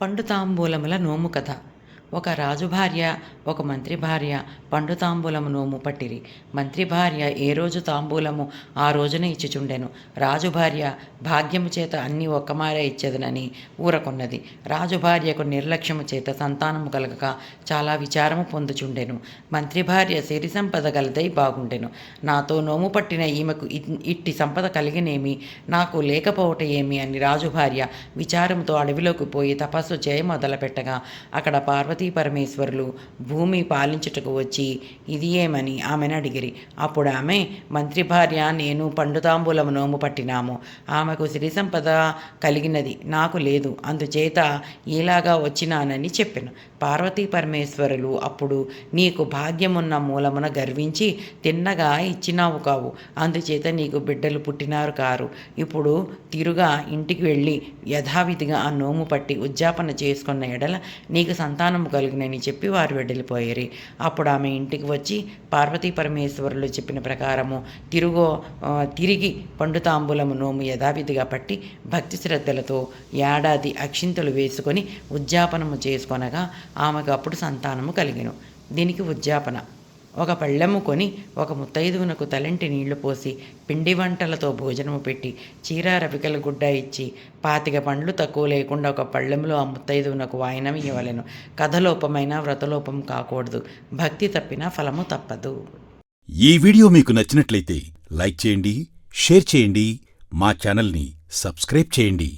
పండు తాంబూలముల నోము కథ. ఒక రాజు భార్య ఒక మంత్రి భార్య పండు తాంబూలము నోము పట్టిరి. మంత్రి భార్య ఏ రోజు తాంబూలము ఆ రోజున ఇచ్చిచుండెను. రాజు భార్య భాగ్యము చేత అన్ని ఒక్కమారే ఇచ్చేదనని ఊరకొన్నది. రాజు భార్యకు నిర్లక్ష్యము చేత సంతానము కలగక చాలా విచారము పొందుచుండెను. మంత్రి భార్య సిరి సంపద గలదై బాగుండెను. నాతో నోము పట్టిన ఈమెకు ఇ- ఇట్టి సంపద కలిగినేమి? నాకు లేకపోవట ఏమి? అని రాజు భార్య విచారంతో అడవిలోకి పోయి తపస్సు చేయ మొదలుపెట్టగా అక్కడ పార్వతి పరమేశ్వరులు భూమి పాలించుటకు వచ్చి ఇది ఏమని ఆమెను అడిగిరి. అప్పుడు ఆమె మంత్రి భార్య నేను పండుతాంబూలము నోము పట్టినాము. ఆమెకు సిరి సంపద కలిగినది నాకు లేదు. అందుచేత ఇలాగా వచ్చినానని చెప్పాను. పార్వతీ పరమేశ్వరులు అప్పుడు నీకు భాగ్యమున్న మూలమున గర్వించి తిన్నగా ఇచ్చినావు కావు. అందుచేత నీకు బిడ్డలు పుట్టినారు కారు. ఇప్పుడు తిరుగా ఇంటికి వెళ్ళి యథావిధిగా ఆ నోము పట్టి ఉద్యాపన చేసుకున్న ఎడల నీకు సంతానం కలుగునని చెప్పి వారు వెళ్ళిపోయారు అప్పుడు ఆమె ఇంటికి వచ్చి పార్వతీ పరమేశ్వరులు చెప్పిన ప్రకారము తిరుగో తిరిగి పండుతాంబులము నోము యథావిధిగా పట్టి భక్తి శ్రద్ధలతో ఏడాది అక్షింతలు వేసుకొని ఉద్యాపనము చేసుకొనగా ఆమెకు అప్పుడు సంతానము కలిగిను. దీనికి ఉద్యాపన. ఒక పళ్ళెము కొని ఒక ముత్తైదువునకు తలంటి నీళ్ళు పోసి పిండి వంటలతో భోజనము పెట్టి చీర రవికల గుడ్డ ఇచ్చి పాతిక పండ్లు తక్కువ లేకుండా ఒక పళ్ళెములో ఆ ముత్తైదువునకు వాయనం ఇవ్వలేను కథలోపమైన వ్రతలోపం కాకూడదు. భక్తి తప్పిన ఫలము తప్పదు. ఈ వీడియో మీకు నచ్చినట్లయితే లైక్ చేయండి షేర్ చేయండి మా ఛానల్ని సబ్స్క్రైబ్ చేయండి.